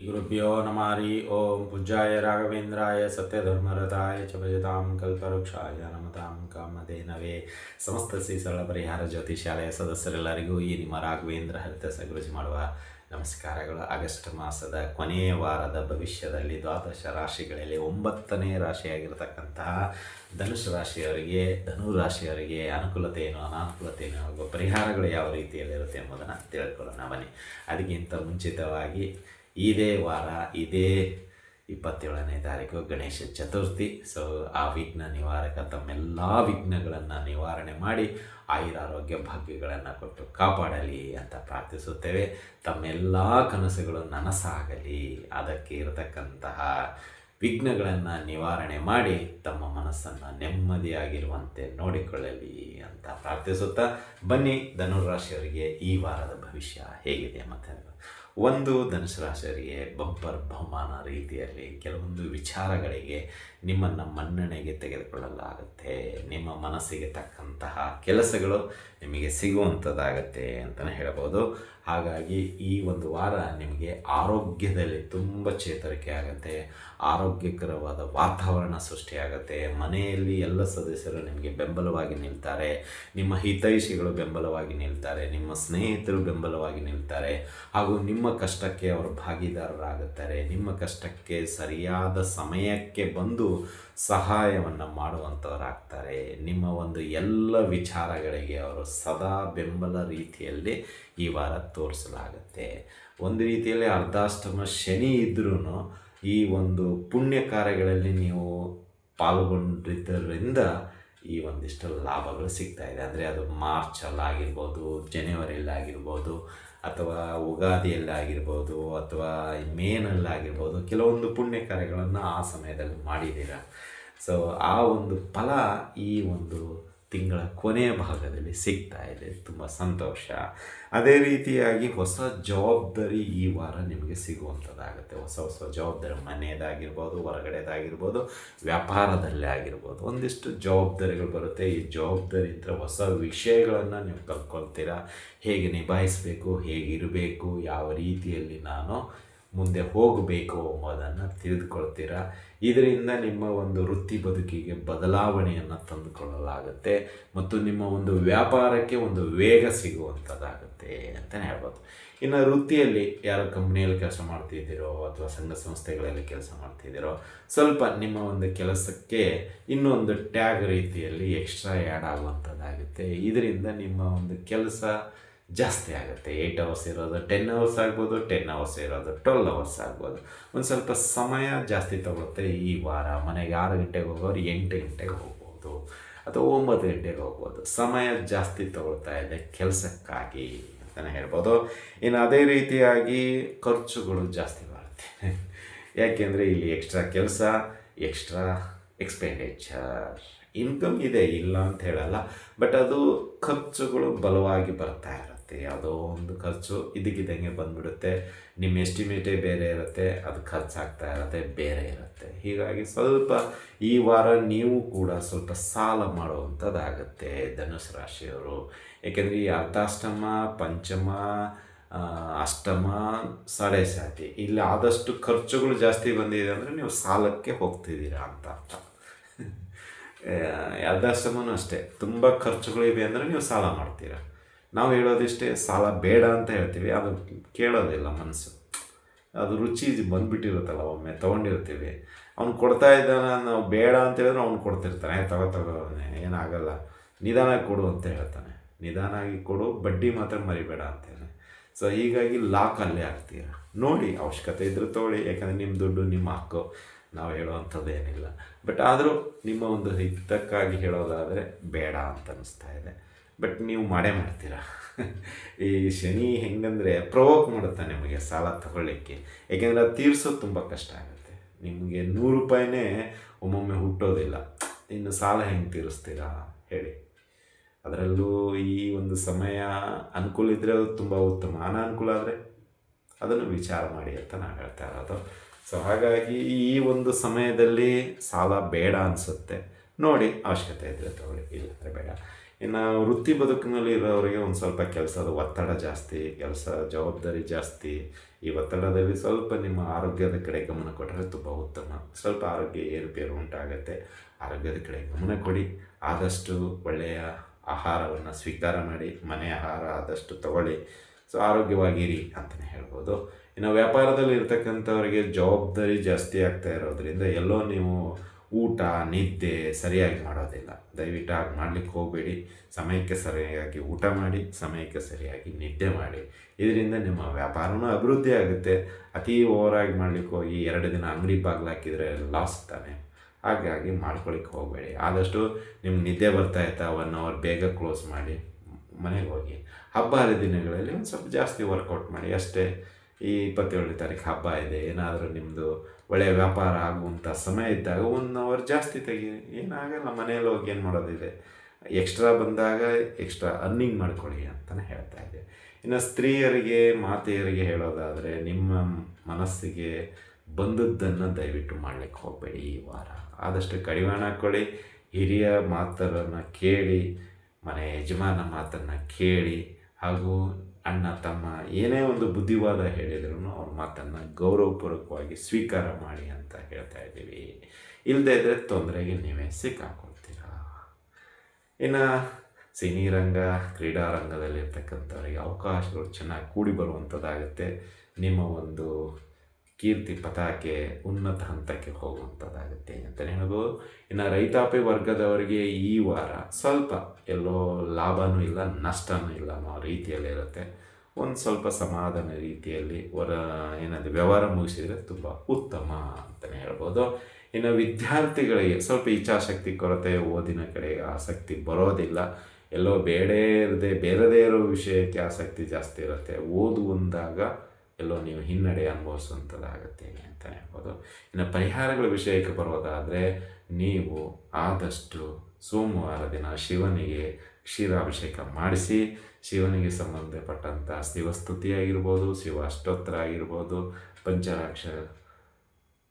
ಗುರುಭ್ಯೋ ನಮಾರಿ ಓಂ ಪೂಜ್ಯಾಯ ರಾಘವೇಂದ್ರಾಯ ಸತ್ಯಧರ್ಮರತಾಯ ಚ ಭಜತಾಂ ಕಲ್ಪವೃಕ್ಷಾಯ ನಮತಾಂ ಕಾಮಧೇನವೇ ಸಮಸ್ತ ಶ್ರೀ ಸರಳ ಪರಿಹಾರ ಜ್ಯೋತಿ ಶಾಲೆಯ ಸದಸ್ಯರೆಲ್ಲರಿಗೂ ಈ ನಿಮ್ಮ ರಾಘವೇಂದ್ರ ಹರಿತ ಸಗುರುಜಿ ಮಾಡುವ ನಮಸ್ಕಾರಗಳು. ಆಗಸ್ಟ್ ಮಾಸದ ಕೊನೆಯ ವಾರದ ಭವಿಷ್ಯದಲ್ಲಿ ದ್ವಾದಶ ರಾಶಿಗಳಲ್ಲಿ ಒಂಬತ್ತನೇ ರಾಶಿಯಾಗಿರತಕ್ಕಂತಹ ಧನುಷ್ ರಾಶಿಯವರಿಗೆ, ಧನು ರಾಶಿಯವರಿಗೆ ಅನುಕೂಲತೆ ಏನು, ಅನಾನುಕೂಲತೆ ಏನು ಹಾಗೂ ಪರಿಹಾರಗಳು ಯಾವ ರೀತಿಯಲ್ಲಿರುತ್ತೆ ಎಂಬುದನ್ನು ತಿಳ್ಕೊಳ್ಳೋಣ. ಬನ್ನಿ. ಅದಕ್ಕಿಂತ ಮುಂಚಿತವಾಗಿ ಇದೇ ವಾರ, ಇದೇ ಇಪ್ಪತ್ತೇಳನೇ ತಾರೀಕು ಗಣೇಶ ಚತುರ್ಥಿ. ಸೊ ಆ ವಿಘ್ನ ನಿವಾರಕ ತಮ್ಮೆಲ್ಲ ವಿಘ್ನಗಳನ್ನು ನಿವಾರಣೆ ಮಾಡಿ ಆಯುರಾರೋಗ್ಯ ಭಾಗ್ಯಗಳನ್ನು ಕೊಟ್ಟು ಕಾಪಾಡಲಿ ಅಂತ ಪ್ರಾರ್ಥಿಸುತ್ತೇವೆ. ತಮ್ಮೆಲ್ಲ ಕನಸುಗಳು ನನಸಾಗಲಿ. ಅದಕ್ಕೆ ಇರತಕ್ಕಂತಹ ವಿಘ್ನಗಳನ್ನು ನಿವಾರಣೆ ಮಾಡಿ ತಮ್ಮ ಮನಸ್ಸನ್ನು ನೆಮ್ಮದಿಯಾಗಿರುವಂತೆ ನೋಡಿಕೊಳ್ಳಲಿ ಅಂತ ಪ್ರಾರ್ಥಿಸುತ್ತಾ ಬನ್ನಿ. ಧನುರಾಶಿಯವರಿಗೆ ಈ ವಾರದ ಭವಿಷ್ಯ ಹೇಗಿದೆ ಮತ್ತು ಒಂದು ಧನುಸು ರಾಶಿಯವರಿಗೆ ಬಂಪರ್ ಬಹುಮಾನ ರೀತಿಯಲ್ಲಿ ಕೆಲವೊಂದು ವಿಚಾರಗಳಿಗೆ ನಿಮ್ಮನ್ನು ಮನ್ನಣೆಗೆ ತೆಗೆದುಕೊಳ್ಳಲಾಗುತ್ತೆ. ನಿಮ್ಮ ಮನಸ್ಸಿಗೆ ತಕ್ಕಂತಹ ಕೆಲಸಗಳು ನಿಮಗೆ ಸಿಗುವಂಥದ್ದಾಗತ್ತೆ ಅಂತಲೇ ಹೇಳ್ಬೋದು ಹಾಗಾಗಿ ಈ ಒಂದು ವಾರ ನಿಮಗೆ ಆರೋಗ್ಯದಲ್ಲಿ ತುಂಬ ಚೇತರಿಕೆ ಆಗುತ್ತೆ, ಆರೋಗ್ಯಕರವಾದ ವಾತಾವರಣ ಸೃಷ್ಟಿಯಾಗುತ್ತೆ, ಮನೆಯಲ್ಲಿ ಎಲ್ಲ ಸದಸ್ಯರು ನಿಮಗೆ ಬೆಂಬಲವಾಗಿ ನಿಲ್ತಾರೆ, ನಿಮ್ಮ ಹಿತೈಷಿಗಳು ಬೆಂಬಲವಾಗಿ ನಿಲ್ತಾರೆ, ನಿಮ್ಮ ಸ್ನೇಹಿತರು ಬೆಂಬಲವಾಗಿ ನಿಲ್ತಾರೆ, ಹಾಗೂ ನಿಮ್ಮ ಕಷ್ಟಕ್ಕೆ ಅವರು ಭಾಗಿದಾರರಾಗುತ್ತಾರೆ, ನಿಮ್ಮ ಕಷ್ಟಕ್ಕೆ ಸರಿಯಾದ ಸಮಯಕ್ಕೆ ಬಂದು ಸಹಾಯವನ್ನು ಮಾಡುವಂಥವರಾಗ್ತಾರೆ ನಿಮ್ಮ ಒಂದು ಎಲ್ಲ ವಿಚಾರಗಳಿಗೆ ಅವರು ಸದಾ ಬೆಂಬಲ ರೀತಿಯಲ್ಲಿ ಈ ವಾರ ತೋರಿಸಲಾಗುತ್ತೆ. ಒಂದು ರೀತಿಯಲ್ಲಿ ಅರ್ಧಾಷ್ಟಮ ಶನಿ ಇದ್ರೂ ಈ ಒಂದು ಪುಣ್ಯ ಕಾರ್ಯಗಳಲ್ಲಿ ನೀವು ಪಾಲ್ಗೊಂಡಿದ್ದರಿಂದ ಈ ಒಂದಿಷ್ಟು ಲಾಭಗಳು ಸಿಗ್ತಾ ಇದೆ. ಅಂದರೆ ಅದು ಮಾರ್ಚಲ್ಲಾಗಿರ್ಬೋದು, ಜನವರಿಯಲ್ಲಾಗಿರ್ಬೋದು, ಅಥವಾ ಉಗಾದಿಯಲ್ಲಾಗಿರ್ಬೋದು, ಅಥವಾ ಮೇನಲ್ಲಾಗಿರ್ಬೋದು, ಕೆಲವೊಂದು ಪುಣ್ಯ ಕಾರ್ಯಗಳನ್ನು ಆ ಸಮಯದಲ್ಲಿ ಮಾಡಿದ್ದೀರ. ಸೊ ಆ ಒಂದು ಫಲ ಈ ಒಂದು ತಿಂಗಳ ಕೊನೆಯ ಭಾಗದಲ್ಲಿ ಸಿಗ್ತಾ ಇದೆ. ತುಂಬ ಸಂತೋಷ. ಅದೇ ರೀತಿಯಾಗಿ ಹೊಸ ಜವಾಬ್ದಾರಿ ಈ ವಾರ ನಿಮಗೆ ಸಿಗುವಂಥದ್ದಾಗುತ್ತೆ. ಹೊಸ ಹೊಸ ಜವಾಬ್ದಾರಿ ಮನೆಯದಾಗಿರ್ಬೋದು, ಹೊರಗಡೆದಾಗಿರ್ಬೋದು, ವ್ಯಾಪಾರದಲ್ಲೇ ಆಗಿರ್ಬೋದು. ಒಂದಿಷ್ಟು ಜವಾಬ್ದಾರಿಗಳು ಬರುತ್ತೆ. ಈ ಜವಾಬ್ದಾರಿ ಜವಾಬ್ದಾರಿಯಿಂದ ಹೊಸ ವಿಷಯಗಳನ್ನು ನೀವು ಕಲ್ತ್ಕೊಳ್ತೀರಾ ಹೇಗೆ ನಿಭಾಯಿಸಬೇಕು? ಹೇಗಿರಬೇಕು? ಯಾವ ರೀತಿಯಲ್ಲಿ ನಾನು ಮುಂದೆ ಹೋಗಬೇಕು ಎಂಬುದನ್ನು ತಿಳಿದುಕೊಳ್ತೀರಾ? ಇದರಿಂದ ನಿಮ್ಮ ಒಂದು ವೃತ್ತಿ ಬದುಕಿಗೆ ಬದಲಾವಣೆಯನ್ನು ತಂದುಕೊಳ್ಳಲಾಗುತ್ತೆ ಮತ್ತು ನಿಮ್ಮ ಒಂದು ವ್ಯಾಪಾರಕ್ಕೆ ಒಂದು ವೇಗ ಸಿಗುವಂಥದ್ದಾಗುತ್ತೆ ಅಂತಲೇ ಹೇಳ್ಬೋದು. ಇನ್ನು ವೃತ್ತಿಯಲ್ಲಿ ಯಾರು ಕಂಪ್ನಿಯಲ್ಲಿ ಕೆಲಸ ಮಾಡ್ತಿದ್ದೀರೋ ಅಥವಾ ಸಂಘ ಸಂಸ್ಥೆಗಳಲ್ಲಿ ಕೆಲಸ ಮಾಡ್ತಿದ್ದೀರೋ, ಸ್ವಲ್ಪ ನಿಮ್ಮ ಒಂದು ಕೆಲಸಕ್ಕೆ ಇನ್ನೊಂದು ಟ್ಯಾಗ್ ರೀತಿಯಲ್ಲಿ ಎಕ್ಸ್ಟ್ರಾ ಆ್ಯಡ್ ಆಗುವಂಥದ್ದಾಗುತ್ತೆ. ಇದರಿಂದ ನಿಮ್ಮ ಒಂದು ಕೆಲಸ ಜಾಸ್ತಿ ಆಗುತ್ತೆ. ಏಯ್ಟ್ ಅವರ್ಸ್ ಇರೋದು ಟೆನ್ ಅವರ್ಸ್ ಆಗ್ಬೋದು ಟೆನ್ ಅವರ್ಸ್ ಇರೋದು ಟ್ವೆಲ್ ಅವರ್ಸ್ ಆಗ್ಬೋದು. ಒಂದು ಸ್ವಲ್ಪ ಸಮಯ ಜಾಸ್ತಿ ತಗೊಳುತ್ತೆ ಈ ವಾರ. ಮನೆಗೆ ಆರು ಗಂಟೆಗೆ ಹೋಗೋರು ಎಂಟು ಗಂಟೆಗೆ ಹೋಗ್ಬೋದು. ಅಥವಾ ಒಂಬತ್ತು ಗಂಟೆಗೆ ಹೋಗ್ಬೋದು. ಸಮಯ ಜಾಸ್ತಿ ತಗೊಳ್ತಾ ಇದೆ ಕೆಲಸಕ್ಕಾಗಿ ಅಂತಲೇ ಹೇಳ್ಬೋದು. ಇನ್ನು ಅದೇ ರೀತಿಯಾಗಿ ಖರ್ಚುಗಳು ಜಾಸ್ತಿ ಬರುತ್ತೆ. ಯಾಕೆಂದರೆ ಇಲ್ಲಿ ಎಕ್ಸ್ಟ್ರಾ ಕೆಲಸ ಎಕ್ಸ್ಟ್ರಾ ಎಕ್ಸ್ಪೆಂಡಿಚರ್ ಇನ್ಕಮ್ ಇದೆ ಇಲ್ಲ ಅಂತ ಹೇಳಲ್ಲ ಬಟ್ ಅದು ಖರ್ಚುಗಳು ಬಲವಾಗಿ ಬರ್ತಾ ಇರುತ್ತೆ. ಯಾವುದೋ ಒಂದು ಖರ್ಚು ಇದಕ್ಕಿದ್ದಂಗೆ ಬಂದ್ಬಿಡುತ್ತೆ. ನಿಮ್ಮ ಎಸ್ಟಿಮೇಟೇ ಬೇರೆ ಇರುತ್ತೆ. ಅದು ಖರ್ಚಾಗ್ತಾ ಇರುತ್ತೆ, ಬೇರೆ ಇರುತ್ತೆ. ಹೀಗಾಗಿ ಸ್ವಲ್ಪ ಈ ವಾರ ನೀವು ಕೂಡ ಸ್ವಲ್ಪ ಸಾಲ ಮಾಡುವಂಥದ್ದಾಗುತ್ತೆ ಧನುಸು ರಾಶಿಯವರು. ಏಕೆಂದರೆ ಈ ಅರ್ಧಾಷ್ಟಮ, ಪಂಚಮ ಅಷ್ಟಮ, ಸಾಡೆ ಸಾತಿ, ಇಲ್ಲಿ ಆದಷ್ಟು ಖರ್ಚುಗಳು ಜಾಸ್ತಿ ಬಂದಿದೆ ಅಂದರೆ ನೀವು ಸಾಲಕ್ಕೆ ಹೋಗ್ತಿದ್ದೀರಾ ಅಂತ ಅರ್ಥ. ಅರ್ಧಾಷ್ಟಮನೂ ಅಷ್ಟೇ. ತುಂಬ ಖರ್ಚುಗಳಿವೆ ಅಂದರೆ ನೀವು ಸಾಲ ಮಾಡ್ತೀರಾ. ನಾವು ಹೇಳೋದಿಷ್ಟೇ ಸಾಲ ಬೇಡ ಅಂತ ಹೇಳ್ತೀವಿ, ಅದು ಕೇಳೋದಿಲ್ಲ ಮನಸ್ಸು. ಅದು ರುಚಿ ಬಂದುಬಿಟ್ಟಿರುತ್ತಲ್ಲ, ಒಮ್ಮೆ ತೊಗೊಂಡಿರ್ತೀವಿ. ಅವ್ನು ಕೊಡ್ತಾ ಇದ್ದಾನೆ ನಾವು ಬೇಡ ಅಂತ ಹೇಳಿದ್ರೆ ಅವ್ನು ಕೊಡ್ತಿರ್ತಾನೆ. ತಗೋ ತಗೋ ಏನಾಗಲ್ಲ. ನಿಧಾನ ಕೊಡು ಅಂತ ಹೇಳ್ತಾನೆ. ನಿಧಾನಾಗಿ ಕೊಡು, ಬಡ್ಡಿ ಮಾತ್ರ ಮರಿಬೇಡ ಅಂತೇನೆ. ಸೊ ಹೀಗಾಗಿ ಲಾಕ್ ಅಲ್ಲೇ ಆಗ್ತೀರ ನೋಡಿ, ಅವಶ್ಯಕತೆ ಇದ್ದರೂ ತೊಗೊಳ್ಳಿ, ಯಾಕಂದರೆ ನಿಮ್ಮ ದುಡ್ಡು ನಿಮ್ಮ ಹಕ್ಕು. ನಾವು ಹೇಳುವಂಥದ್ದು ಏನಿಲ್ಲ. ಬಟ್ ಆದರೂ ನಿಮ್ಮ ಒಂದು ಹಿತಕ್ಕಾಗಿ ಹೇಳೋದಾದರೆ ಬೇಡ ಅಂತ ಅನ್ನಿಸ್ತಾ ಇದೆ. ಬಟ್ ನೀವು ಮಾಡೇ ಮಾಡ್ತೀರಾ? ಈ ಶನಿ ಹೆಂಗಂದರೆ ಪ್ರವೋಕ್ ಮಾಡುತ್ತೆ ನಿಮಗೆ ಸಾಲ ತಗೊಳ್ಳಿಕ್ಕೆ? ಯಾಕೆಂದರೆ ಅದು ತೀರ್ಸೋದು ತುಂಬ ಕಷ್ಟ ಆಗುತ್ತೆ. ನಿಮಗೆ ನೂರು ರೂಪಾಯಿನೇ ಒಮ್ಮೊಮ್ಮೆ ಹುಟ್ಟೋದಿಲ್ಲ. ಇನ್ನು ಸಾಲ ಹೆಂಗೆ ತೀರಿಸ್ತೀರಾ? ಹೇಳಿ. ಅದರಲ್ಲೂ ಈ ಒಂದು ಸಮಯ ಅನುಕೂಲ ಇದ್ದರೆ ಅದು ತುಂಬ ಉತ್ತಮ. ಅನಾನುಕೂಲ ಆದರೆ ಅದನ್ನು ವಿಚಾರ ಮಾಡಿ ಅಂತ ನಾನು ಹೇಳ್ತಾ ಇರೋದು. ಸೊ ಹಾಗಾಗಿ ಈ ಒಂದು ಸಮಯದಲ್ಲಿ ಸಾಲ ಬೇಡ ಅನಿಸುತ್ತೆ. ನೋಡಿ ಅವಶ್ಯಕತೆ ಇದ್ದರೆ ತಗೊಳ್ಳಿ. ಇಲ್ಲಾಂದರೆ ಬೇಡ. ಇನ್ನು ವೃತ್ತಿ ಬದುಕಿನಲ್ಲಿ ಇರೋರಿಗೆ ಒಂದು ಸ್ವಲ್ಪ ಕೆಲಸದ ಒತ್ತಡ ಜಾಸ್ತಿ, ಕೆಲಸ ಜವಾಬ್ದಾರಿ ಜಾಸ್ತಿ. ಈ ಒತ್ತಡದಲ್ಲಿ ಸ್ವಲ್ಪ ನಿಮ್ಮ ಆರೋಗ್ಯದ ಕಡೆ ಗಮನ ಕೊಟ್ಟರೆ ತುಂಬ ಉತ್ತಮ. ಸ್ವಲ್ಪ ಆರೋಗ್ಯ ಏರುಪೇರು ಉಂಟಾಗುತ್ತೆ. ಆರೋಗ್ಯದ ಕಡೆ ಗಮನ ಕೊಡಿ. ಆದಷ್ಟು ಒಳ್ಳೆಯ ಆಹಾರವನ್ನು ಸ್ವೀಕಾರ ಮಾಡಿ, ಮನೆ ಆಹಾರ ಆದಷ್ಟು ತಗೊಳ್ಳಿ. ಸೊ, ಆರೋಗ್ಯವಾಗಿರಿ ಅಂತಲೇ ಹೇಳ್ಬೋದು. ಇನ್ನು ವ್ಯಾಪಾರದಲ್ಲಿ ಇರ್ತಕ್ಕಂಥವರಿಗೆ ಜವಾಬ್ದಾರಿ ಜಾಸ್ತಿ ಆಗ್ತಾ ಇರೋದ್ರಿಂದ ಎಲ್ಲೋ ನೀವು ಊಟ, ನಿದ್ದೆ ಸರಿಯಾಗಿ ಮಾಡೋದಿಲ್ಲ. ದಯವಿಟ್ಟು ಹಾಗೆ ಮಾಡ್ಲಿಕ್ಕೆ ಹೋಗಬೇಡಿ. ಸಮಯಕ್ಕೆ ಸರಿಯಾಗಿ ಊಟ ಮಾಡಿ, ಸಮಯಕ್ಕೆ ಸರಿಯಾಗಿ ನಿದ್ದೆ ಮಾಡಿ. ಇದರಿಂದ ನಿಮ್ಮ ವ್ಯಾಪಾರನೂ ಅಭಿವೃದ್ಧಿ ಆಗುತ್ತೆ. ಅತಿ ಓವರಾಗಿ ಮಾಡ್ಲಿಕ್ಕೆ ಹೋಗಿ ಎರಡು ದಿನ ಅಂಗಡಿ ಬಾಗಿಲು ಹಾಕಿದರೆ ಲಾಸ್ ತಾನೆ. ಹಾಗಾಗಿ ಮಾಡ್ಕೊಳಿಕ್ಕೆ ಹೋಗಬೇಡಿ. ಆದಷ್ಟು ನಿಮ್ಗೆ ನಿದ್ದೆ ಬರ್ತಾ ಇತ್ತಾ, ಒನ್ ಅವರ್ ಬೇಗ ಕ್ಲೋಸ್ ಮಾಡಿ ಮನೆಗೆ ಹೋಗಿ. ಹಬ್ಬ ಹರಿದಿನಗಳಲ್ಲಿ ಒಂದು ಸ್ವಲ್ಪ ಜಾಸ್ತಿ ವರ್ಕೌಟ್ ಮಾಡಿ. ಅಷ್ಟೇ. ಈ ಇಪ್ಪತ್ತೇಳನೇ ತಾರೀಕು ಹಬ್ಬ ಇದೆ. ಏನಾದರೂ ನಿಮ್ಮದು ಒಳ್ಳೆಯ ವ್ಯಾಪಾರ ಆಗುವಂಥ ಸಮಯ ಇದ್ದಾಗ ಒನ್ ಅವರ್ ಜಾಸ್ತಿ ತೆಗೀರಿ ಏನಾಗಲ್ಲ, ಮನೆಯಲ್ಲಿ ಹೋಗಿ ಏನು ಮಾಡೋದಿದೆ ಎಕ್ಸ್ಟ್ರಾ ಬಂದಾಗ ಎಕ್ಸ್ಟ್ರಾ ಅರ್ನಿಂಗ್ ಮಾಡ್ಕೊಳ್ಳಿ ಅಂತಲೇ ಹೇಳ್ತಾ ಇದ್ದೆ. ಇನ್ನು ಸ್ತ್ರೀಯರಿಗೆ, ಮಾತೆಯರಿಗೆ ಹೇಳೋದಾದರೆ ನಿಮ್ಮ ಮನಸ್ಸಿಗೆ ಬಂದದ್ದನ್ನು ದಯವಿಟ್ಟು ಮಾಡಲಿಕ್ಕೆ ಹೋಗಬೇಡಿ ಈ ವಾರ. ಆದಷ್ಟು ಕಡಿವಾಣ ಹಾಕ್ಕೊಳ್ಳಿ, ಹಿರಿಯ ಮಾತನ್ನು ಕೇಳಿ, ಮನೆ ಯಜಮಾನ ಮಾತನ್ನು ಕೇಳಿ ಹಾಗೂ ಅಣ್ಣ, ತಮ್ಮ ಏನೇ ಒಂದು ಬುದ್ಧಿವಾದ ಹೇಳಿದ್ರು ಅವ್ರ ಮಾತನ್ನು ಗೌರವಪೂರ್ವಕವಾಗಿ ಸ್ವೀಕಾರ ಮಾಡಿ ಅಂತ ಹೇಳ್ತಾ ಇದ್ದೀವಿ. ಇಲ್ಲದೇ ಇದ್ದರೆ ತೊಂದರೆಗೆ ನೀವೇ ಸಿಕ್ಕಾಕೊಳ್ತೀರ? ಇನ್ನು ಸಿನಿ ರಂಗ, ಕ್ರೀಡಾ ರಂಗದಲ್ಲಿರ್ತಕ್ಕಂಥವ್ರಿಗೆ ಅವಕಾಶಗಳು ಚೆನ್ನಾಗಿ ಕೂಡಿ ಬರುವಂಥದ್ದಾಗುತ್ತೆ. ನಿಮ್ಮ ಒಂದು ಕೀರ್ತಿ ಪತಾಕೆ ಉನ್ನತ ಹಂತಕ್ಕೆ ಹೋಗುವಂಥದ್ದಾಗುತ್ತೆ ಅಂತಲೇ ಹೇಳ್ಬೋದು ಇನ್ನು ರೈತಾಪಿ ವರ್ಗದವರಿಗೆ ಈ ವಾರ ಸ್ವಲ್ಪ ಎಲ್ಲೋ ಲಾಭನೂ ಇಲ್ಲ, ನಷ್ಟನೂ ಇಲ್ಲ ಅನ್ನೋ ರೀತಿಯಲ್ಲಿರುತ್ತೆ ಒಂದು ಸ್ವಲ್ಪ ಸಮಾಧಾನ ರೀತಿಯಲ್ಲಿ ಹೊರ ಏನಾದರೂ ವ್ಯವಹಾರ ಮುಗಿಸಿದರೆ ತುಂಬ ಉತ್ತಮ ಅಂತಲೇ ಹೇಳ್ಬೋದು. ಇನ್ನು ವಿದ್ಯಾರ್ಥಿಗಳಿಗೆ ಸ್ವಲ್ಪ ಇಚ್ಛಾಶಕ್ತಿ ಕೊರತೆ, ಓದಿನ ಕಡೆ ಆಸಕ್ತಿ ಬರೋದಿಲ್ಲ. ಎಲ್ಲೋ ಬೇಡೇ ಇರದೆ, ಬೇರೆದೇ ಇರೋ ವಿಷಯಕ್ಕೆ ಆಸಕ್ತಿ ಜಾಸ್ತಿ ಇರುತ್ತೆ. ಓದುವಂದಾಗ ಎಲ್ಲೋ ನೀವು ಹಿನ್ನಡೆ ಅನುಭವಿಸುವಂಥದ್ದಾಗುತ್ತೆ ಅಂತ ಹೇಳ್ಬೋದು. ಇನ್ನು ಪರಿಹಾರಗಳ ವಿಷಯಕ್ಕೆ ಬರೋದಾದರೆ ನೀವು ಆದಷ್ಟು ಸೋಮವಾರ ದಿನ ಶಿವನಿಗೆ ಕ್ಷೀರಾಭಿಷೇಕ ಮಾಡಿಸಿ, ಶಿವನಿಗೆ ಸಂಬಂಧಪಟ್ಟಂಥ ಶಿವಸ್ತುತಿ ಆಗಿರ್ಬೋದು, ಶಿವ ಅಷ್ಟೋತ್ತರ ಆಗಿರ್ಬೋದು, ಪಂಚರಾಕ್ಷ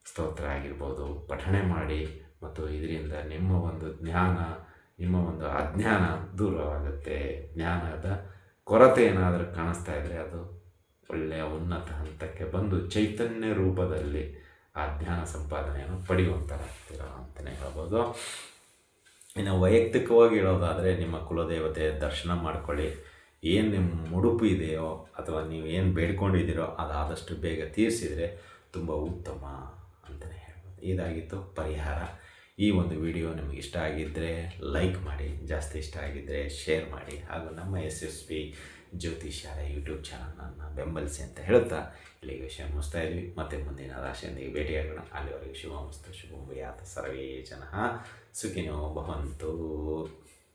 ಸ್ತೋತ್ರ ಆಗಿರ್ಬೋದು, ಪಠಣೆ ಮಾಡಿ ಮತ್ತು ಇದರಿಂದ ನಿಮ್ಮ ಒಂದು ಜ್ಞಾನ, ನಿಮ್ಮ ಒಂದು ಅಜ್ಞಾನ ದೂರವಾಗುತ್ತೆ. ಜ್ಞಾನದ ಕೊರತೆ ಏನಾದರೂ ಕಾಣಿಸ್ತಾ ಇದ್ದರೆ ಅದು ಒಳ್ಳೆಯ ಉನ್ನತ ಹಂತಕ್ಕೆ ಬಂದು ಚೈತನ್ಯ ರೂಪದಲ್ಲಿ ಆ ಜ್ಞಾನ ಸಂಪಾದನೆಯನ್ನು ಪಡೆಯುವಂಥರಾಗ್ತೀರ ಅಂತಲೇ ಹೇಳ್ಬೋದು. ಇನ್ನು ವೈಯಕ್ತಿಕವಾಗಿ ಹೇಳೋದಾದರೆ ನಿಮ್ಮ ಕುಲದೇವತೆ ದರ್ಶನ ಮಾಡ್ಕೊಳ್ಳಿ. ಏನು ನಿಮ್ಮ ಮುಡುಪು ಇದೆಯೋ ಅಥವಾ ನೀವು ಏನು ಬೇಡ್ಕೊಂಡಿದ್ದೀರೋ ಅದಾದಷ್ಟು ಬೇಗ ತೀರಿಸಿದರೆ ತುಂಬ ಉತ್ತಮ ಅಂತಲೇ ಹೇಳ್ಬೋದು. ಇದಾಗಿತ್ತು ಪರಿಹಾರ. ಈ ಒಂದು ವಿಡಿಯೋ ನಿಮಗೆ ಇಷ್ಟ ಆಗಿದ್ದರೆ ಲೈಕ್ ಮಾಡಿ, ಜಾಸ್ತಿ ಇಷ್ಟ ಆಗಿದ್ದರೆ ಶೇರ್ ಮಾಡಿ ಹಾಗೂ ನಮ್ಮ ಯಶಸ್ವಿ ಜ್ಯೋತಿಷ್ಯಾರ ಯೂಟ್ಯೂಬ್ ಚಾನಲನ್ನು ಬೆಂಬಲಿಸಿ ಅಂತ ಹೇಳುತ್ತಾ ಇಲ್ಲಿಗೆ ವಿಷಯ ಮುಗಿಸ್ತಾ ಇದ್ವಿ. ಮತ್ತೆ ಮುಂದಿನ ರಾಶಿಯೊಂದಿಗೆ ಭೇಟಿಯಾಗೋಣ ಅಲ್ಲಿವರೆಗೆ ಶುಭ ಮಸ್ತು ಶುಭ ಭೂಯಾತ್ ಸರ್ವೇ ಜನ. ಸುಖಿನೋ ಭವಂತು.